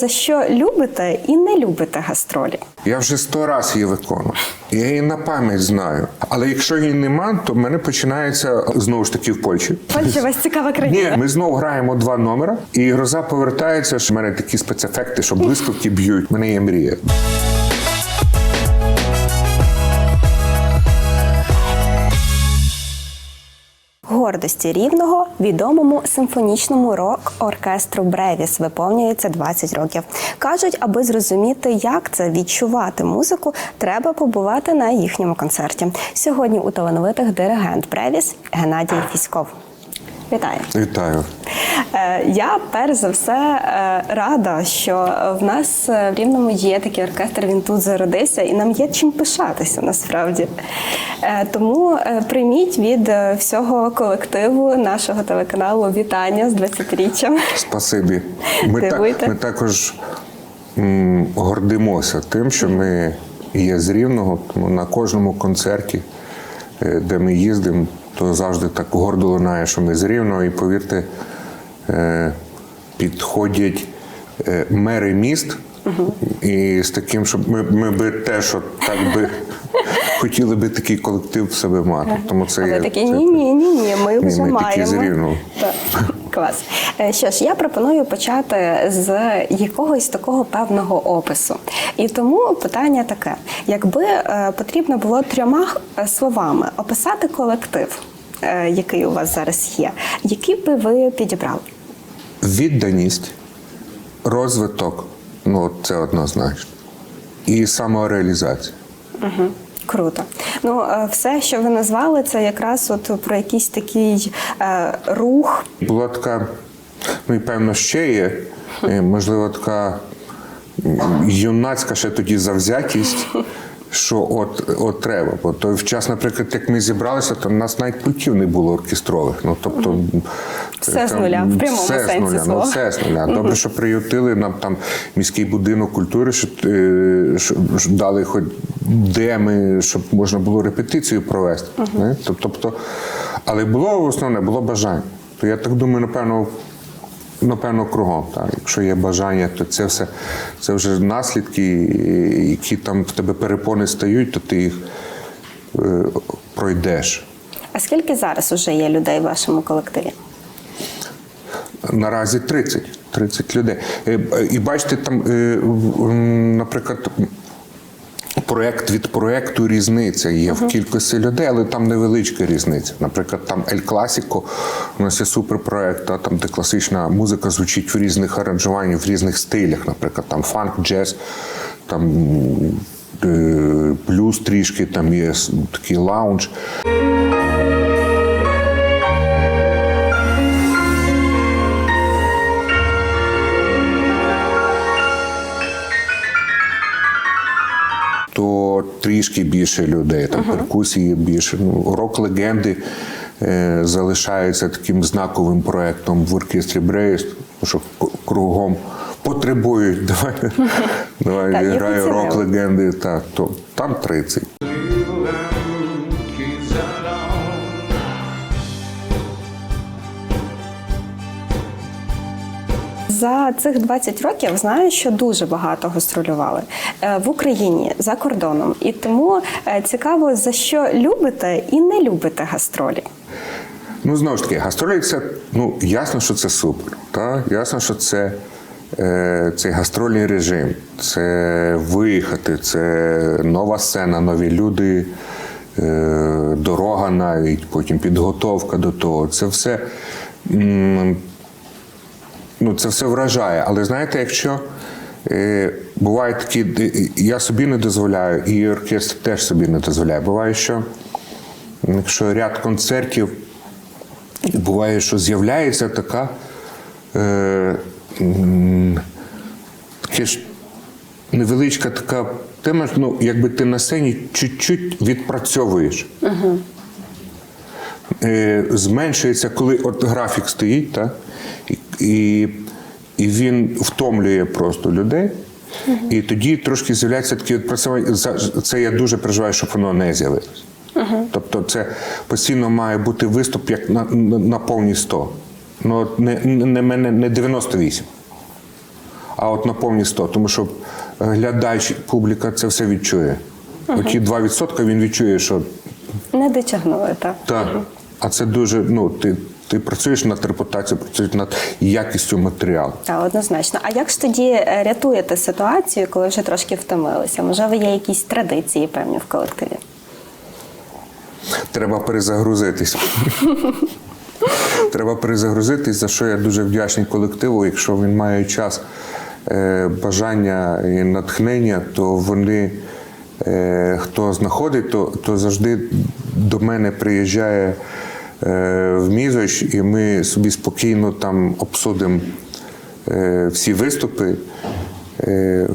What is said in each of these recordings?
За що любите і не любите гастролі? Я вже сто разів її виконую. Я її на пам'ять знаю. Але якщо її нема, то в мене починається знову ж таки в Польщі. Польща вас цікава Ні, ми знову граємо два номера, і гроза повертається. що в мене такі спецефекти, що блискавки б'ють. В мене є мрія. Гордості рівного відомому симфонічному рок-оркестру Бревіс виповнюється 20 років. Кажуть, аби зрозуміти, як це відчувати музику, треба побувати на їхньому концерті. Сьогодні у талановитих диригент Бревіс Геннадій Фіськов. Вітаю! Вітаю. Е, Я перш за все е, рада, що в нас е, в рівному є такий оркестр. Він тут зародився, і нам є чим пишатися насправді. Тому прийміть від всього колективу нашого телеканалу вітання з 20-річчям. Спасибі. Ми, Дивуйте. так, ми також м, гордимося тим, що ми є з Рівного, тому на кожному концерті, де ми їздимо, то завжди так гордо лунає, що ми з Рівного. І повірте, е, підходять е, мери міст. І з таким, щоб ми, ми би теж от так би хотіли би такий колектив в себе мати. Тому це є такі ні, ні, ні, ні. Ми Ні, вже ми маємо. такі Так. Клас. Е, Що ж, я пропоную почати з якогось такого певного опису. І тому питання таке: якби потрібно було трьома словами описати колектив, який у вас зараз є, які би ви підібрали? Відданість, розвиток, ну це однозначно. І самореалізація. Угу. Круто. Ну, е, все, що ви назвали, це якраз от про якийсь такий е, рух. Була така, ну і певно, ще є, е, можливо, така юнацька ще тоді завзятість. Що от, от треба, бо той в час, наприклад, як ми зібралися, то в нас навіть пультів не було оркестрових. Ну тобто Все з нуля, в прямому все сенсі з нуля, слова. Ну, все з нуля. Добре, що приютили нам там міський будинок культури, що, е, що, що дали хоч де ми, щоб можна було репетицію провести. Uh Тобто, але було основне, було бажання. То я так думаю, напевно. Напевно, кругом. Так. Якщо є бажання, то це все це вже наслідки, які там в тебе перепони стають, то ти їх е, пройдеш. А скільки зараз уже є людей в вашому колективі? Наразі 30. 30 людей. Е, І бачите, там, е, наприклад, проект від проекту різниця є в кількості людей, але там невеличка різниця. Наприклад, там Ель Класіко, у нас є суперпроект, а там, де класична музика звучить в різних аранжуваннях, в різних стилях, наприклад, там фанк, джаз, там е, блюз трішки, там є такий лаунж. Трішки більше людей, там перкусії більше. Ну, рок-легенди е, залишаються таким знаковим проектом в оркестрі Брейс, що кругом потребують. Давай, давай граю рок-легенди, та то там 30. За цих 20 років знаю, що дуже багато гастролювали е, в Україні за кордоном. І тому е, цікаво, за що любите і не любите гастролі. Ну, знову ж таки, гастролі це ну, ясно, що це супер. Та? Ясно, що це е, цей гастрольний режим, це виїхати, це нова сцена, нові люди, дорога навіть, потім підготовка до того. Це все. Ну, це все вражає. Але знаєте, якщо е, бувають такі, я собі не дозволяю, і оркестр теж собі не дозволяє. Буває, що якщо ряд концертів, буває, що з'являється така. Е, таке ж невеличка така тема, ну, якби ти на сцені чуть-чуть відпрацьовуєш. Е, зменшується, коли от графік стоїть, та? І, і, і він втомлює просто людей. І тоді трошки з'являється таке відпрацювання. За- Це я дуже переживаю, щоб воно не з'явилось. Тобто це постійно має бути виступ як на, на, на повні 100. Ну, не, не, не, не 98. а от на повні 100. Тому що глядач, публіка це все відчує. Оті 2% він відчує, що Не дотягнули, так. так. А це дуже, ну, ти, ти працюєш над репутацією, працюєш над якістю матеріалу. Так, однозначно. А як ж тоді е, рятуєте ситуацію, коли вже трошки втомилися? Можливо, є якісь традиції певні в колективі? Треба перезагрузитись. Треба перезагрузитись, за що я дуже вдячний колективу. Якщо він має час, е, бажання і натхнення, то вони, е, хто знаходить, то, то завжди до мене приїжджає в мізоч, і ми собі спокійно там обсудимо е, всі виступи. Е,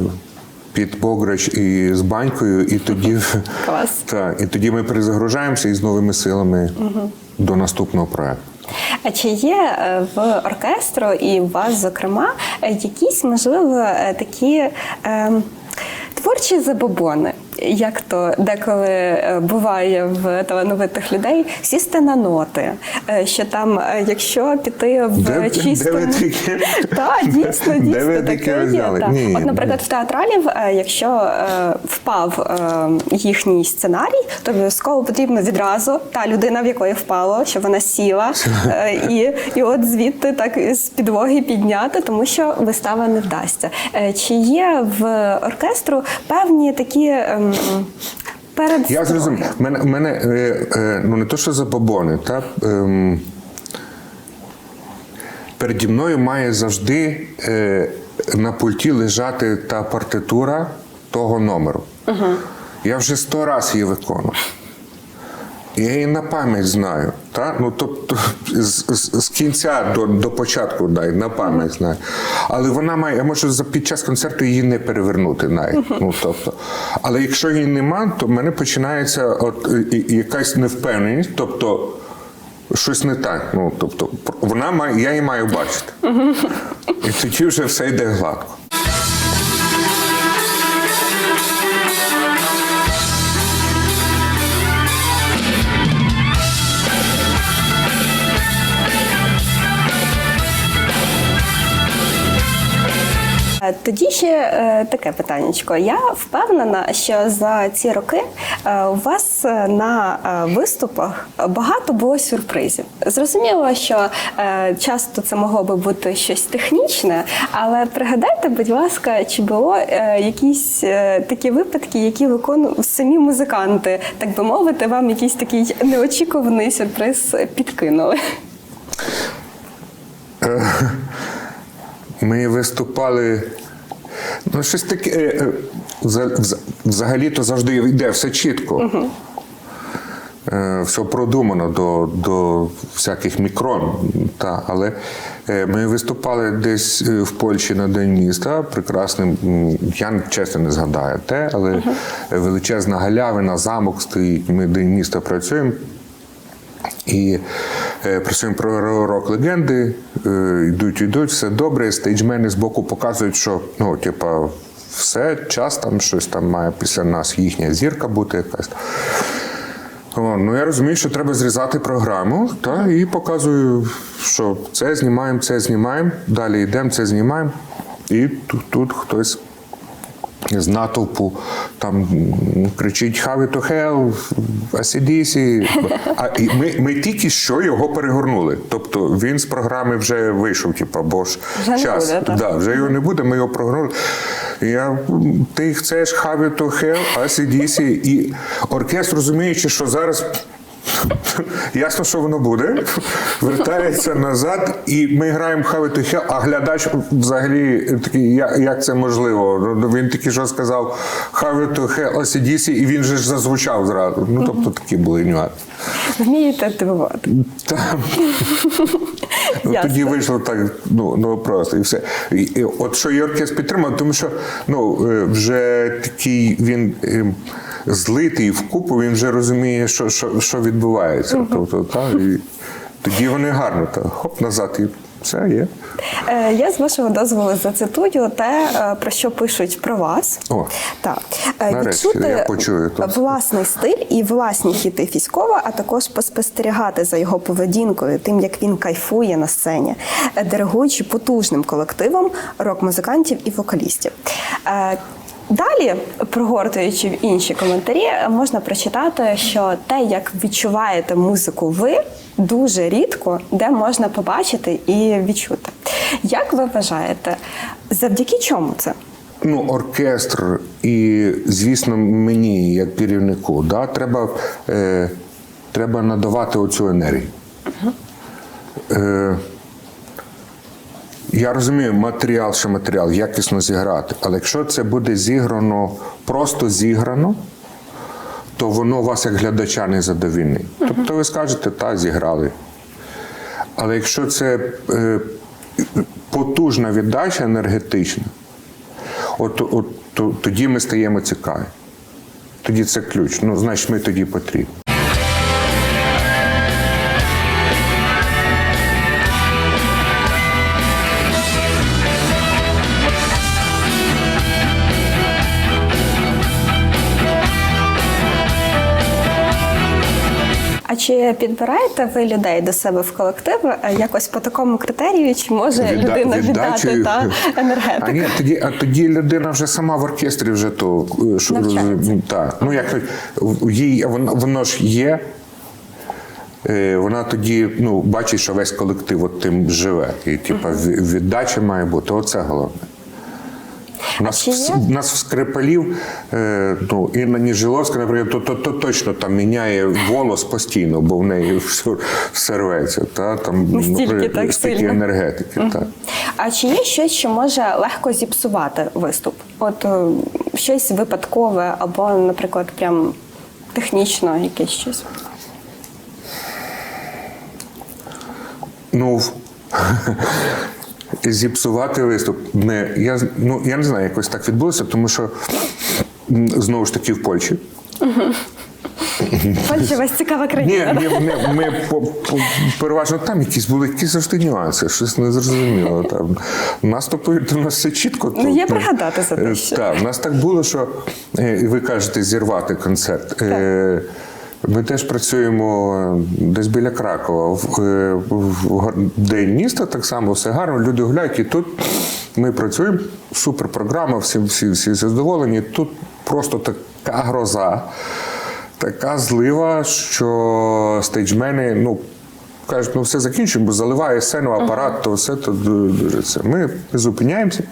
під Бограч і з банькою, і тоді Клас. так, і тоді ми перезагружаємося і з новими силами до наступного проекту. А чи є е, в оркестру і у вас, зокрема, е, якісь, можливо, е, такі е, творчі забобони? Як то деколи е, буває в талановитих людей, сісти на ноти, Е, що там, е, якщо піти в де? Так, дійсно, дійсно таке є. От, наприклад, в театралів, якщо впав їхній сценарій, то обов'язково потрібно відразу та людина, в якої впало, щоб вона сіла, і, і от звідти так з підлоги підняти, тому що вистава не вдасться. Чи є в оркестру певні такі ем, перед Я зрозумів. Мене, мене е, е, ну не то, що забобони, та е, переді мною має завжди е, на пульті лежати та партитура того номеру. Я вже сто разів її виконував. Я її на пам'ять знаю. Та? Ну, тобто, з, з, з кінця до, до початку дай, на пам'ять знаю. Але вона має, я можу за- під час концерту її не перевернути навіть. Ну, тобто. Але якщо її нема, то в мене починається от, і- і якась невпевненість, тобто щось не так. Ну, тобто, вона має, я її маю бачити. І тоді вже все йде гладко. Тоді ще е, таке питаннячко. Я впевнена, що за ці роки е, у вас е, на е, виступах багато було сюрпризів. Зрозуміло, що е, часто це могло би бути щось технічне, але пригадайте, будь ласка, чи було е, якісь е, такі випадки, які виконують самі музиканти, так би мовити, вам якийсь такий неочікуваний сюрприз підкинули? Ми виступали. Ну, щось таке. е, е, вза- вза- Взагалі-то завжди йде все чітко. Е, Все продумано до, до всяких мікрон. Та, але ми виступали десь в Польщі на День міста. Прекрасним, я чесно не згадаю те, але величезна галявина, замок стоїть. Ми День міста працюємо. І працюємо про рок легенди, йдуть, йдуть, все добре. Стейджмени з боку показують, що ну, типа, все, час там щось там має після нас їхня зірка бути якась. О, ну я розумію, що треба зрізати програму, та, і показую, що це знімаємо, це знімаємо, далі йдемо, це знімаємо. І тут, тут хтось з натовпу там кричить «Have to hell», «ACDC». А і ми, ми тільки що його перегорнули. Тобто він з програми вже вийшов, типу, бо ж Вже не час. буде, да, вже його не буде, ми його прогорнули. Я, ти chcеш «Have to hell», «ACDC», і оркестр, розуміючи, що зараз Ясно, що воно буде. Вертається назад, і ми граємо to Hell, а глядач взагалі такий, як, як це можливо? Він тільки що сказав to Hell ACDC, і він же ж зазвучав зразу. Ну, тобто такі були нюанси. Вмієте дивувати. Ну, тоді вийшло так, ну, ну просто і все. І, от що і оркестр підтримав, тому що ну, е, вже такий він е, злитий вкупу, він вже розуміє, що, що, що відбувається. Тобто, та, і тоді вони гарно та, хоп назад і Все є. Е, Я з вашого дозволу зацитую те, е, про що пишуть про вас. О, так. Е, нарешті, Відчути я почую власний стиль і власні хіти Фіськова, а також поспостерігати за його поведінкою, тим як він кайфує на сцені, диригуючи потужним колективом рок-музикантів і вокалістів. Далі, прогортуючи інші коментарі, можна прочитати, що те, як відчуваєте музику ви, дуже рідко де можна побачити і відчути. Як ви вважаєте, завдяки чому це? Ну, оркестр і, звісно, мені, як керівнику, да, треба, е, треба надавати оцю енергію. Е, я розумію, матеріал, що матеріал, якісно зіграти. Але якщо це буде зіграно, просто зіграно, то воно вас як глядача не задовільнить. Тобто ви скажете, та, зіграли. Але якщо це е, потужна віддача енергетична, от, от то, тоді ми стаємо цікаві. Тоді це ключ. Ну, значить, ми тоді потрібні. Чи підбираєте ви людей до себе в колектив е, якось по такому критерію, чи може Відда- людина віддати та енергетику? А ні, тоді, а тоді людина вже сама в оркестрі вже то е, що так. Ну як їй воно, воно ж є. е, Вона тоді ну, бачить, що весь колектив от тим живе. І типа віддача має бути. Оце головне. У нас, в, нас в Скрипалів, е, ну, Інна Ніжиловська, наприклад, то, то, то точно там міняє волос постійно, бо в неї все, все рветься. Та, там, ну, так стільки сильно. енергетики. Так. А чи є щось, що може легко зіпсувати виступ? От е, щось випадкове, або, наприклад, прям технічно якесь щось. Ну, зіпсувати виступ. Не, я, ну, я не знаю, якось так відбулося, тому що знову ж таки в Польщі. Польща вас цікава Ні, країна. ні, ми, по, по, переважно там якісь були якісь завжди нюанси, щось незрозуміло. Там. Нас то повірте, у нас все чітко. Ну, тут, є пригадати за те, Е, що- Так, у нас так було, що е, ви кажете, зірвати концерт. Е, Ми теж працюємо десь біля Кракова. В, е, в день міста так само все гарно, люди гуляють. І тут ми працюємо, супер програма, всі, всі, всі задоволені. Тут просто така гроза, така злива, що стейджмени, ну. Кажуть, ну все закінчимо, бо заливає сцену апарат, то все то дуже це. Ми зупиняємося.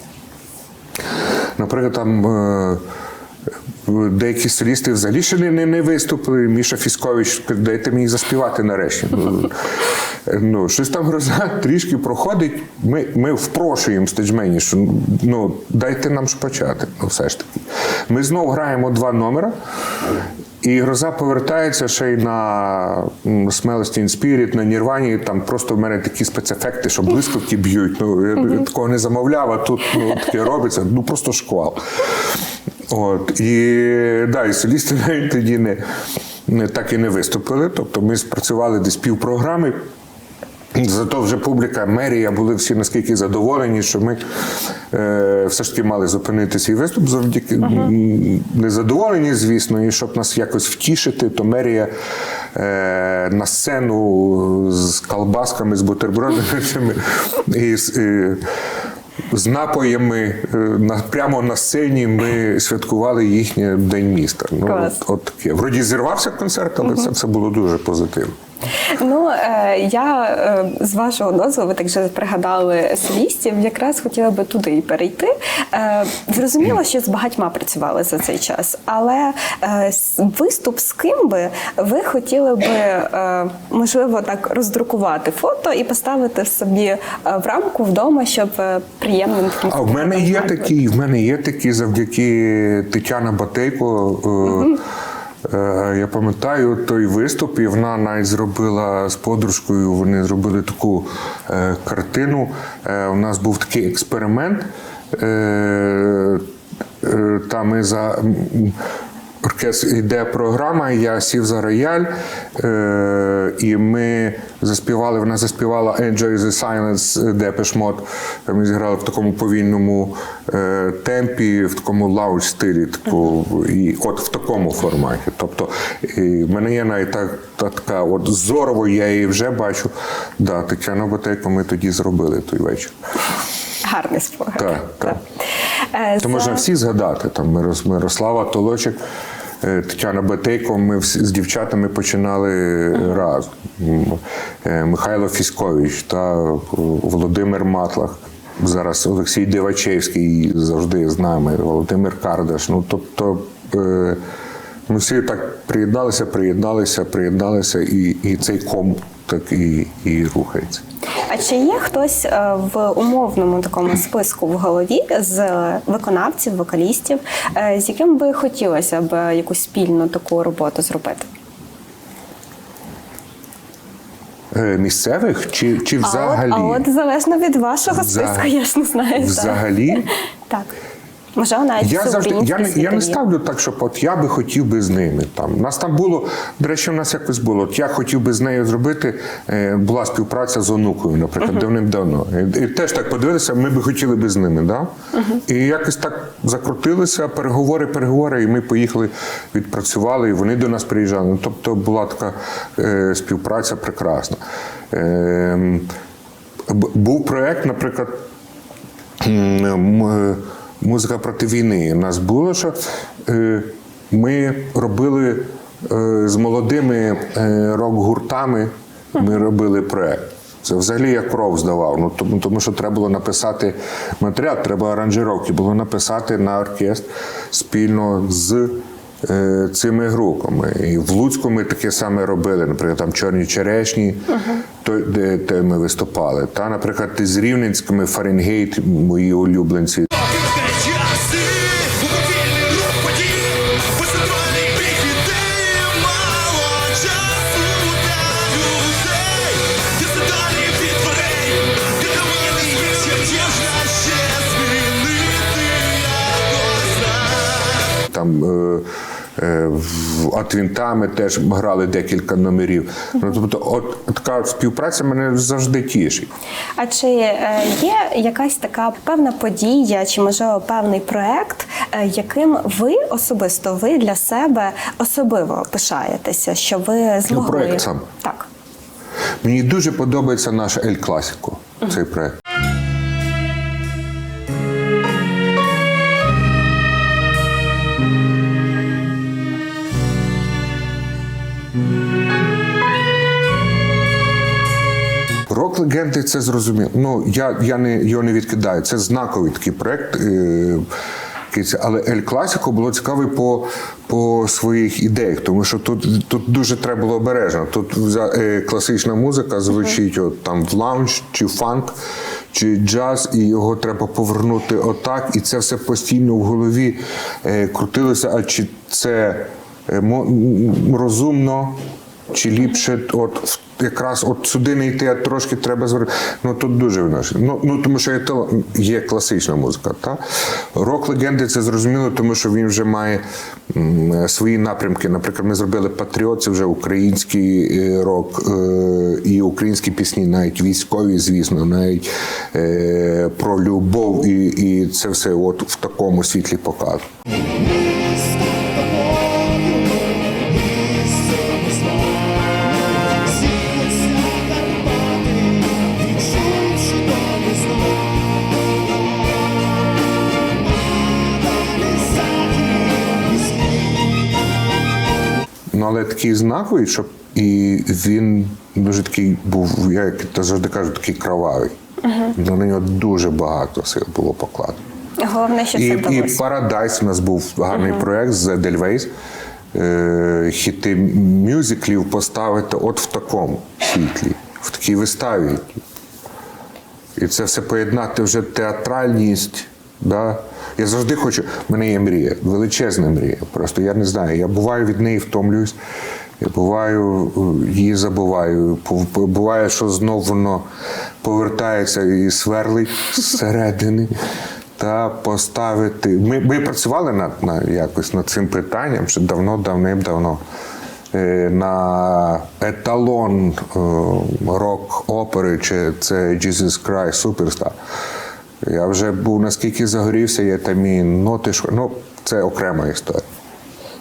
Наприклад, там е, деякі солісти взагалі ще не, не, не виступили. Міша Фіскович, дайте мені заспівати нарешті. Ну, ну, щось там гроза трішки проходить. Ми, ми впрошуємо стеджмені, що ну, дайте нам ж почати. Ну, все ж таки. Ми знову граємо два номера. І гроза повертається ще й на Smell in Spirit, на Нірвані. Там просто в мене такі спецефекти, що блискавки б'ють. Ну, я, я такого не замовляв, а тут ну, таке робиться. Ну просто шквал. От. І, да, і солісти навіть тоді не, не так і не виступили. Тобто ми спрацювали десь півпрограми. Зато вже публіка, мерія були всі наскільки задоволені, що ми е, все ж таки мали зупинити свій виступ завдяки м, незадоволені, звісно, і щоб нас якось втішити, то мерія е, на сцену з колбасками, з бутербродами і, і, з напоями е, на, прямо на сцені ми святкували їхнє день міста. Ну, Клас. от, от таке. Вроді зірвався концерт, але це це було дуже позитивно. Ну е, я е, з вашого дозволу, ви так вже пригадали солістів, якраз хотіла би туди і перейти. Е, зрозуміло, що з багатьма працювали за цей час, але виступ з ким би ви хотіли би можливо так роздрукувати фото і поставити собі в рамку вдома, щоб приємним таким А в мене є такі, в мене є такі завдяки Тетяна Батейко. е, Я пам'ятаю той виступ, і вона навіть зробила з подружкою. Вони зробили таку е, картину. Е, у нас був такий експеримент. Е, е, та ми за оркестр йде програма. Я сів за рояль, е, і ми заспівали. Вона заспівала Enjoy the Silence Depeche Mode. Ми зіграли в такому повільному е, темпі, в такому лаунж стилі, типу, і от в такому форматі. Тобто, і в мене є навіть так, така, от зорово, я її вже бачу. Да, Тетяна Ботейко ми тоді зробили той вечір. Гарний спогад. Так, так. Е, То можна всі згадати. Там Мирос- Мирослава Толочик, Тетяна Батейко. Ми з дівчатами починали разом. М, е, Михайло Фіскович та е, Володимир Матлах. Зараз Олексій Дивачевський завжди з нами, Володимир Кардаш. Ну тобто. е, Ми всі так приєдналися, приєдналися, приєдналися, і, і цей ком так і, і рухається. А чи є хтось е, в умовному такому списку в голові з виконавців, вокалістів, е, з яким би хотілося б якусь спільну таку роботу зробити? Е, Місцевих чи, чи взагалі? А от, а от залежно від вашого списку, списку, я ж не знаю. Взагалі? Так. Можливо, навіть Я завжди я не, я не ставлю так, щоб от я би хотів би з ними. Там нас там було, до речі, у нас якось було. От я хотів би з нею зробити. Е, була співпраця з онукою, наприклад, давним-давно. І, і теж так подивилися, ми би хотіли би з ними. Да? І якось так закрутилися, переговори, переговори, і ми поїхали, відпрацювали, і вони до нас приїжджали. Ну, тобто була така е, співпраця прекрасна. Е, був проєкт, наприклад. М, Музика проти війни. У нас було, що е, ми робили е, з молодими е, рок-гуртами, ми робили проект. Це взагалі я кров здавав. Ну, тому, тому що треба було написати матеріал, треба аранжировки було написати на оркестр спільно з е, цими групами. І в Луцьку ми таке саме робили, наприклад, там Чорні черешні, то, де, де ми виступали. Та, наприклад, з Рівненськими Фаренгейт, мої улюбленці. Там е, е, в Атвінтами теж грали декілька номерів. Ну, тобто, от така співпраця мене завжди тішить. А чи е, є якась така певна подія, чи можливо певний проект, яким ви особисто ви для себе особливо пишаєтеся, що ви змогли проект сам. так? Мені дуже подобається наш Ель Класіко, цей проект. Рок легенди це зрозуміло. Ну я, я не його не відкидаю. Це знаковий такий проект. Е, але Ель Класіко було цікавий по, по своїх ідеях, тому що тут, тут дуже треба було обережно. Тут е, класична музика звучить от, там в лаунж чи фанк, чи джаз, і його треба повернути отак. І це все постійно в голові е, крутилося. А чи це е, розумно? Чи ліпше, от якраз от сюди не йти, а трошки треба звернути. Ну тут дуже виношено. Ну, ну тому що є, є класична музика. Та? Рок легенди це зрозуміло, тому що він вже має м, свої напрямки. Наприклад, ми зробили Патріот, це вже український е, рок е, і українські пісні, навіть військові, звісно, навіть е, про любов, і, і це все от в такому світлі показує. Такий знаковий, щоб і він дуже такий був, я як то завжди кажу, такий кровавий. На нього дуже багато сил було покладено. Головне, що І, це і вдалося. Paradise у нас був гарний проєкт з Edelweiss. Е, хіти мюзиклів поставити от в такому світлі, в такій виставі. І це все поєднати вже театральність. Да? Я завжди хочу, в мене є мрія, величезна мрія. Просто я не знаю. Я буваю від неї втомлююсь. Я буваю, її забуваю. Буває, що знов воно повертається і сверлить зсередини. та поставити. Ми, ми працювали над, на, якось над цим питанням ще давно, давним-давно. Е, На еталон е, рок-опери, чи це Jesus Christ Superstar. Я вже був наскільки загорівся, я там і ноти, ш- ну, це окрема історія.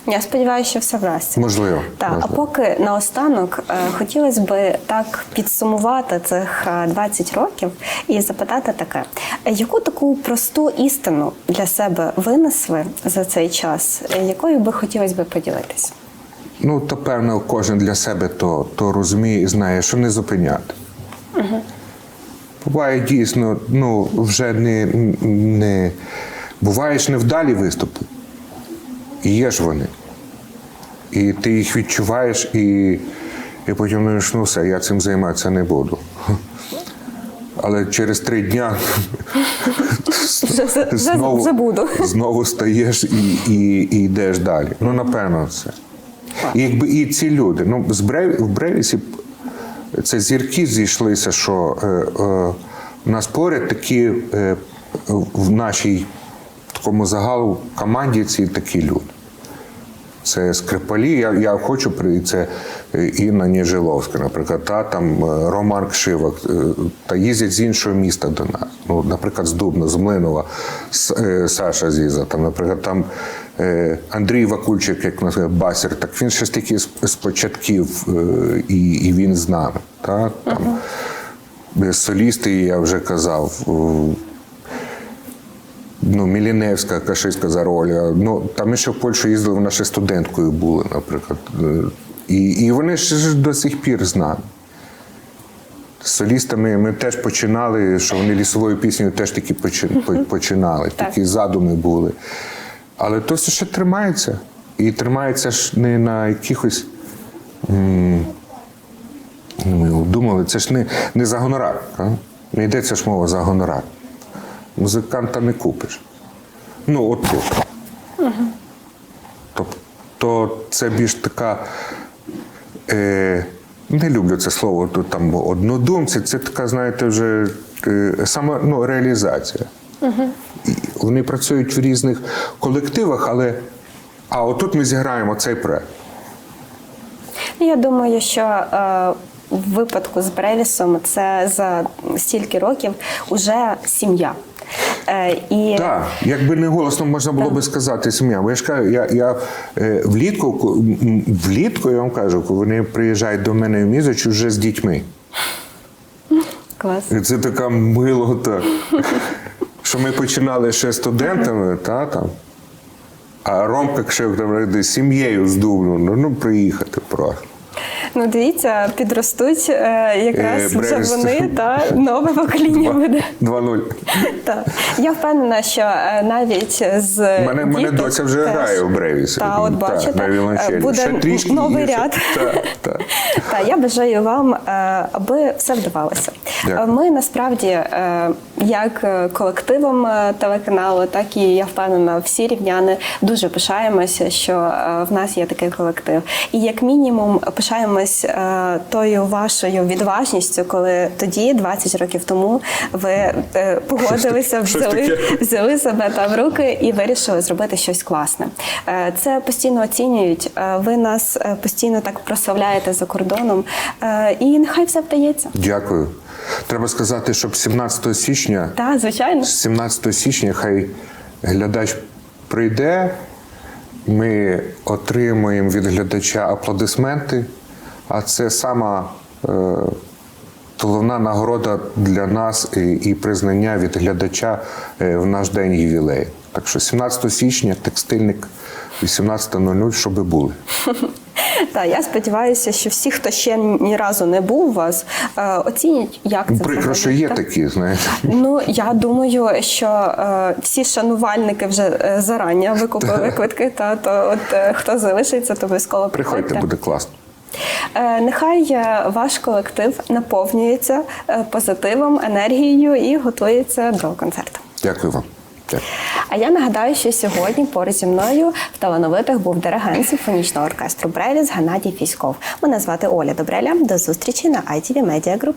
Я сподіваюся, що все вдасться. Можливо. Так, а поки наостанок е, хотілося би так підсумувати цих е, 20 років і запитати таке: Е, яку таку просту істину для себе винесли за цей час, е, якою би хотілося би поділитись? Ну, то певно, кожен для себе то, то розуміє і знає, що не зупиняти. Буває дійсно, ну, вже не, не буває ж невдалі виступи. І є ж вони. І ти їх відчуваєш, і, і потім думаєш, ну все, я цим займатися не буду. Але через три дня вже забуду. знову стаєш і, і, і йдеш далі. Ну, напевно, це. І якби і ці люди, ну, з Брев, в Бревісі це зірки зійшлися, що е, е, у нас поряд такі е, в нашій такому загалу команді ці такі люди. Це Скрипалі, я, я хочу при це е, Інна Ніжиловська, наприклад, та там е, Роман Кшивак, е, та їздять з іншого міста до нас. Ну, наприклад, з Дубна, з Млинова, е, Саша Зіза, там, наприклад, там е, Андрій Вакульчик, як нас басер, так він ще ж таки з, з початків, е, і, і він з нами. Та? Там, е, Солісти, я вже казав. е, Ну, Міліневська, Кашиська Зароля. Ну, там ми ще в Польщу їздили, вона ще студенткою була, наприклад. Е, І, і вони ж до сих пір з нами. З солістами ми теж починали, що вони лісовою піснею теж по- починали, такі задуми були. Але то все ще тримається. І тримається ж не на якихось. Ми думали, це ж не, не за гонорар. А? Не йдеться ж мова за гонорар. Музиканта не купиш. Ну, от тут. Тобто це більш така. Е, не люблю це слово тут там однодумці, це така, знаєте, вже е, саме ну, реалізація. І Вони працюють в різних колективах, але а отут ми зіграємо цей проект. Ну, Я думаю, що е, в випадку з Бревісом це за стільки років уже сім'я. Е, і Так, якби не голосно можна було би сказати сім'я. Бо я ж кажу, я, я е, влітку, влітку, я вам кажу, коли вони приїжджають до мене в мізоч вже з дітьми. клас. І це така милота. Що ми починали ще студентами, та, там, а Ромка ще там, сім'єю з Дубну, ну, ну приїхати просто. Ну дивіться, підростуть е, якраз Е, вже вони та нове покоління буде. 2-0. Так. Я впевнена, що е, навіть з Мене, мене доця вже грає в Бревісі. Та, от бачите, е, буде новий ряд. Та я бажаю вам, е, аби все вдавалося. Е, Ми насправді, е, як е, колективом е, телеканалу, так і я впевнена, всі рівняни дуже пишаємося, що е, в нас є такий колектив. І як мінімум пишаємось е, тою вашою відважністю, коли тоді, 20 років тому, ви е, погодилися, взяли, взяли себе там в руки і вирішили зробити щось класне. Е, Це постійно оцінюють. е, Ви нас постійно так прославляєте за кордоном. Е, І нехай все вдається. Дякую. Треба сказати, щоб 17 січня Так, звичайно. 17 січня хай глядач прийде, ми отримуємо від глядача аплодисменти, а це сама е, головна нагорода для нас і, і признання від глядача е, в наш день ювілею. Так що 17 січня текстильник 18.00, щоби були. Так, я сподіваюся, що всі, хто ще ні разу не був у вас, е, оцінять, як це Прикро, що є такі, знаєте. Ну я думаю, що всі шанувальники вже зарані викупили квитки. Та то от хто залишиться, то обов'язково Приходьте, приходьте. буде класно. Е, Нехай е, ваш колектив наповнюється е, позитивом, енергією і готується до концерту. Дякую вам. А я нагадаю, що сьогодні поруч зі мною в талановитих був диригент симфонічного оркестру Бреліс Геннадій Фіськов. Мене звати Оля Добреля. До зустрічі на ITV Media Group.